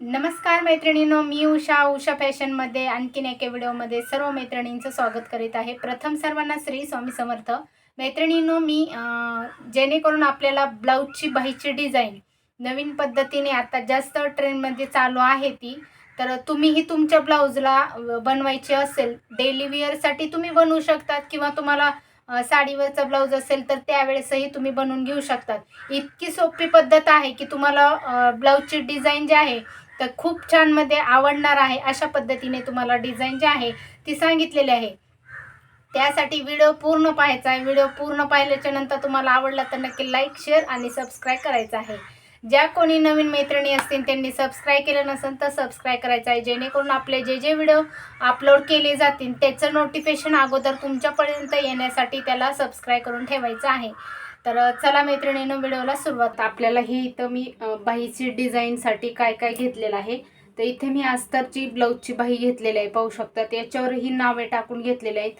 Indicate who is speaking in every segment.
Speaker 1: नमस्कार मैत्रिणींनो मी उषा उषा फॅशनमध्ये आणखीन एका व्हिडिओमध्ये सर्व मैत्रिणींचं स्वागत करीत आहे. प्रथम सर्वांना श्री स्वामी समर्थ. मैत्रिणींनो मी जेणेकरून आपल्याला ब्लाऊजची बाहीची डिझाईन नवीन पद्धतीने आता जास्त ट्रेंडमध्ये चालू आहे ती तर तुम्हीही तुमच्या ब्लाऊजला बनवायची असेल डेली वेअरसाठी तुम्ही बनवू शकतात किंवा तुम्हाला साडीवरचा ब्लाऊज असेल तर त्यावेळेसही तुम्ही बनवून घेऊ शकतात. इतकी सोपी पद्धत आहे की तुम्हाला ब्लाऊजची डिझाईन जी आहे तर खूप छानमध्ये आवडणार आहे अशा पद्धतीने तुम्हाला डिझाईन जी आहे ती सांगितलेली आहे. त्यासाठी व्हिडिओ पूर्ण पाहायचा आहे. व्हिडिओ पूर्ण पाहिल्याच्या नंतर तुम्हाला आवडला तर नक्की लाईक शेअर आणि सबस्क्राईब करायचं आहे. ज्या कोणी नवीन मैत्रिणी असतील त्यांनी सबस्क्राईब केलं नसेल तर सबस्क्राईब करायचं आहे. जेणेकरून आपले जे जे व्हिडिओ अपलोड केले जातील त्याचं नोटिफिकेशन अगोदर तुमच्यापर्यंत येण्यासाठी त्याला सबस्क्राईब करून ठेवायचं आहे. तर चला मैत्रिणीनं व्हिडिओला सुरुवात. आपल्याला हे इथं मी बाईची बाहीची डिझाईनसाठी काय काय घेतलेलं आहे. तर इथे मी अस्तरची ब्लाऊजची बाही घेतलेली आहे पाहू शकतात याच्यावरही नावे टाकून घेतलेले आहेत.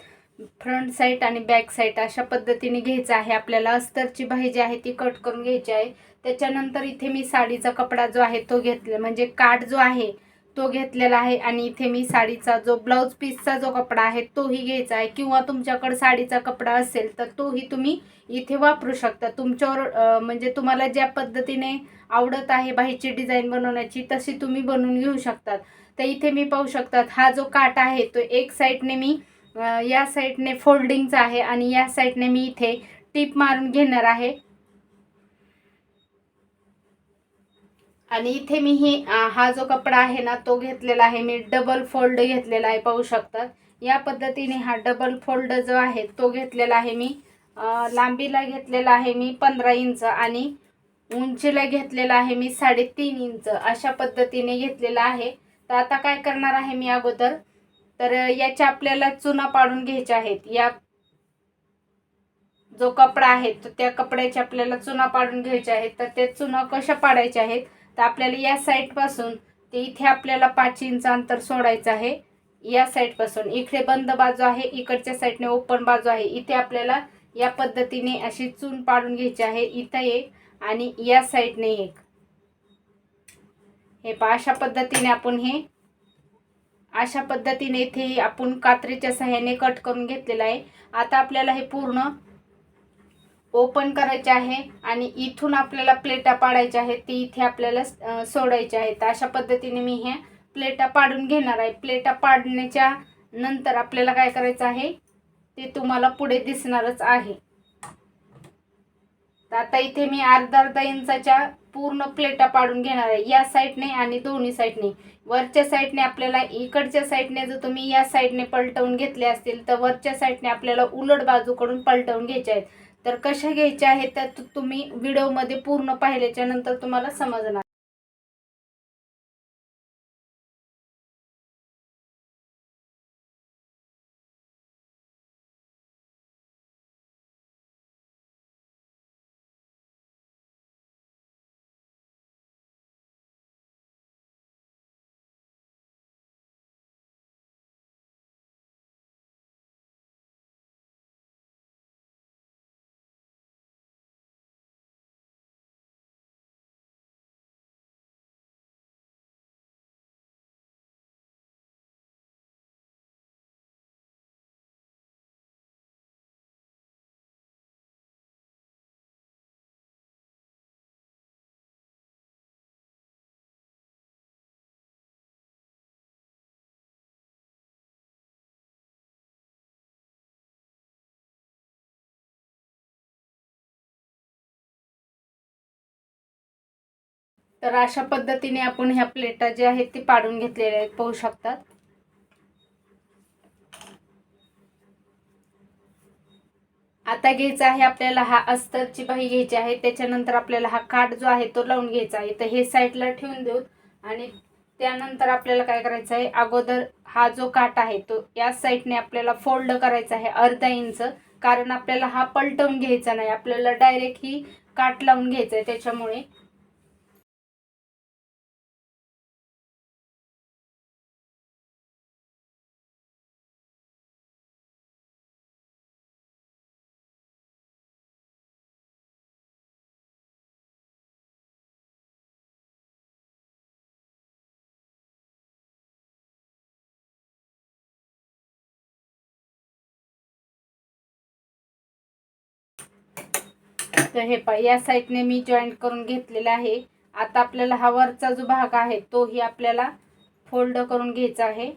Speaker 1: फ्रंट साईड आणि बॅक साईड अशा पद्धतीने घ्यायचं आहे. आपल्याला अस्तरची बाही जी आहे ती कट करून घ्यायची आहे. त्याच्यानंतर इथे मी साडीचा कपडा जो आहे तो घेतला. म्हणजे काठ जो आहे तो घेतलेला आहे आणि इथे मी साडीचा जो ब्लाऊज पीसचा जो कपडा आहे तोही घ्यायचा आहे. किंवा तुमच्याकडं साडीचा कपडा असेल तर तोही तुम्ही इथे वापरू शकता. तुमच्यावर म्हणजे तुम्हाला ज्या पद्धतीने आवडत आहे बाहीची डिझाईन बनवण्याची तशी तुम्ही बनवून घेऊ शकतात. तर इथे मी पाहू शकतात हा जो काट आहे तो एक साईडने मी या साईडने फोल्डिंगचा आहे आणि या साईडने मी इथे टीप मारून घेणार आहे. आणि इथे मी ही हा जो कपडा आहे ना तो घेतलेला आहे. मी डबल फोल्ड घेतलेला आहे पाहू शकतात या पद्धतीने हा डबल फोल्ड जो आहे तो घेतलेला आहे मी. लांबीला घेतलेला आहे मी पंधरा इंच आणि उंचीला घेतलेला आहे मी साडेतीन इंच. अशा पद्धतीने घेतलेला आहे. तर आता काय करणार आहे मी अगोदर? तर याच्या आपल्याला चुना पाडून घ्यायच्या आहेत. या जो कपडा आहे तर त्या कपड्याचे आपल्याला चुना पाडून घ्यायचे आहेत. तर त्या चुना कशा पाडायच्या आहेत? तर आपल्याला या साईडपासून ते इथे आपल्याला पाच इंच अंतर सोडायचं आहे. या साईडपासून इकडे बंद बाजू आहे इकडच्या साईडने ओपन बाजू आहे. इथे आपल्याला या पद्धतीने अशी चून पाडून घ्यायची आहे. इथं एक आणि या साईडने एक. हे पहा अशा पद्धतीने आपण हे अशा पद्धतीने इथे आपण कात्रीच्या सहाय्याने कट करून घेतलेलं आहे. आता आपल्याला हे पूर्ण ओपन करायचे आहे आणि इथून आपल्याला प्लेटा पाडायच्या आहेत ती इथे आपल्याला सोडायचे आहेत. अशा पद्धतीने मी हे प्लेटा पाडून घेणार आहे. प्लेटा पाडण्याच्या नंतर आपल्याला काय करायचं आहे ते तुम्हाला पुढे दिसणारच आहे. तर आता इथे मी अर्धा अर्धा इंचाच्या पूर्ण प्लेटा पाडून घेणार आहे. या साईडने आणि दोन्ही साईडने वरच्या साईडने आपल्याला इकडच्या साईडने जर तुम्ही या साईडने पलटवून घेतले असतील तर वरच्या साईडने आपल्याला उलट बाजूकडून पलटवून घ्यायचे आहेत. तर कशा घ्यायच्या आहेत त्या तुम्ही व्हिडिओमध्ये पूर्ण पाहिल्याच्या नंतर तुम्हाला समजणार. तर अशा पद्धतीने आपण ह्या प्लेटा ज्या आहेत ते पाडून घेतलेल्या आहेत पाहू शकतात. आता घ्यायचा आहे आपल्याला हा अस्तरची बाही घ्यायची आहे त्याच्यानंतर आपल्याला हा काठ जो आहे तो लावून घ्यायचा आहे. तर हे साईडला ठेवून देऊ आणि त्यानंतर आपल्याला काय करायचं आहे अगोदर हा जो काठ आहे तो या साईडने आपल्याला फोल्ड करायचा आहे अर्धा इंच कारण आपल्याला हा पलटवून घ्यायचा नाही. आपल्याला डायरेक्ट ही काठ लावून घ्यायचं आहे त्याच्यामुळे. तर हे पा या साईडने मी जॉईंट करून घेतलेला आहे. आता आपल्याला हा वरचा जो भाग आहे तोही आपल्याला फोल्ड करून घ्यायचा आहे.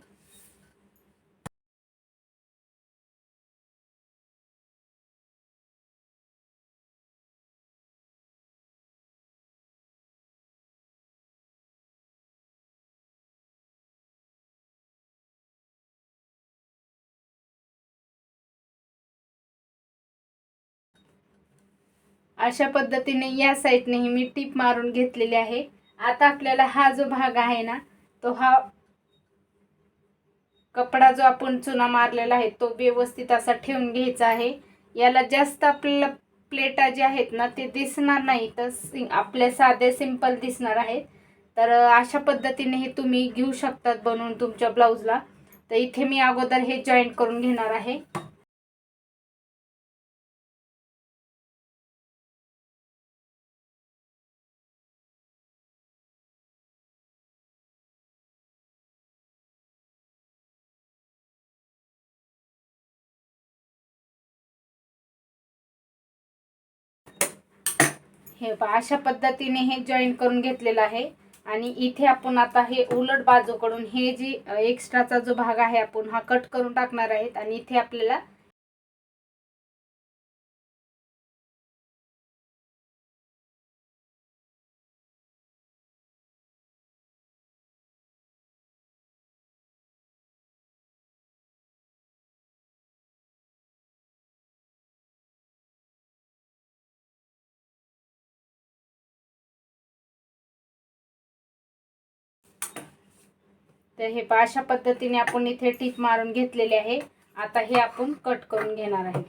Speaker 1: अशा पद्धतीने या साईडनेही मी टीप मारून घेतलेली आहे. आता आपल्याला हा जो भाग आहे ना तो हा कपडा जो आपण चुना मारलेला आहे तो व्यवस्थित असा ठेवून घ्यायचा आहे. याला जास्त आपल्याला प्लेटा जे आहेत ना ते दिसणार नाही तर सि आपल्या साधे सिंपल दिसणार आहेत. तर अशा पद्धतीने हे तुम्ही घेऊ शकतात बनवून तुमच्या ब्लाऊजला. तर इथे मी अगोदर हे जॉईंट करून घेणार आहे. हे पहा अशा पद्धतीने हे जॉईन करून घेतलेलं आहे. आणि इथे आपण आता हे उलट बाजूकडून हे जी एक्स्ट्राचा जो भाग आहे आपण हा कट करून टाकणार आहेत. आणि इथे आपल्याला तर हे पहा अशा पद्धतीने आपण इथे टीप मारून घेतलेले आहे. आता हे आपण कट करून घेणार आहे.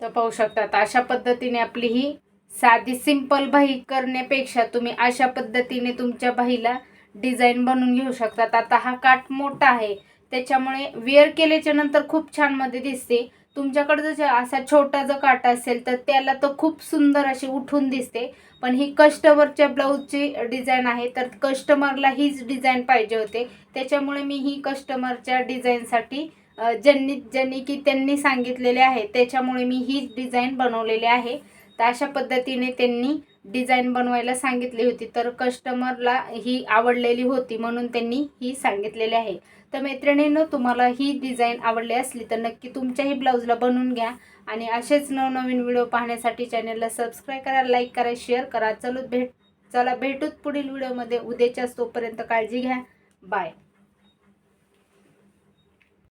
Speaker 1: तर पाहू शकतात अशा पद्धतीने आपली ही साधी सिंपल बाही करण्यापेक्षा तुम्ही अशा पद्धतीने तुमच्या बाहीला डिझाईन बनवून घेऊ शकतात. आता हा काठ मोठा आहे. त्याच्यामुळे वेअर केल्याच्यानंतर खूप छानमध्ये दिसते. तुमच्याकडे जर असा छोटा जर काटा असेल तर त्याला तर खूप सुंदर अशी उठून दिसते. पण ही कस्टमरच्या ब्लाऊजची डिझाईन आहे. तर कस्टमरला हीच डिझाईन पाहिजे होते. त्याच्यामुळे मी ही कस्टमरच्या डिझाईनसाठी ज्यांनी ज्यांनी की त्यांनी सांगितलेले आहे. त्याच्यामुळे मी हीच डिझाईन बनवलेली आहे. तर अशा पद्धतीने त्यांनी डिझाईन बनवायला सांगितली होती तर कस्टमरला ही आवडलेली होती म्हणून त्यांनी ही सांगितलेली आहे. तर मैत्रिणीनं तुम्हाला ही डिझाईन आवडली असली तर नक्की तुमच्याही ब्लाऊजला बनवून घ्या आणि असेच नवनवीन व्हिडिओ पाहण्यासाठी चॅनलला सबस्क्राईब करा लाईक करा शेअर करा. चलो भेट चला भेटूत पुढील व्हिडिओमध्ये. उद्याच्याच तोपर्यंत काळजी घ्या. बाय.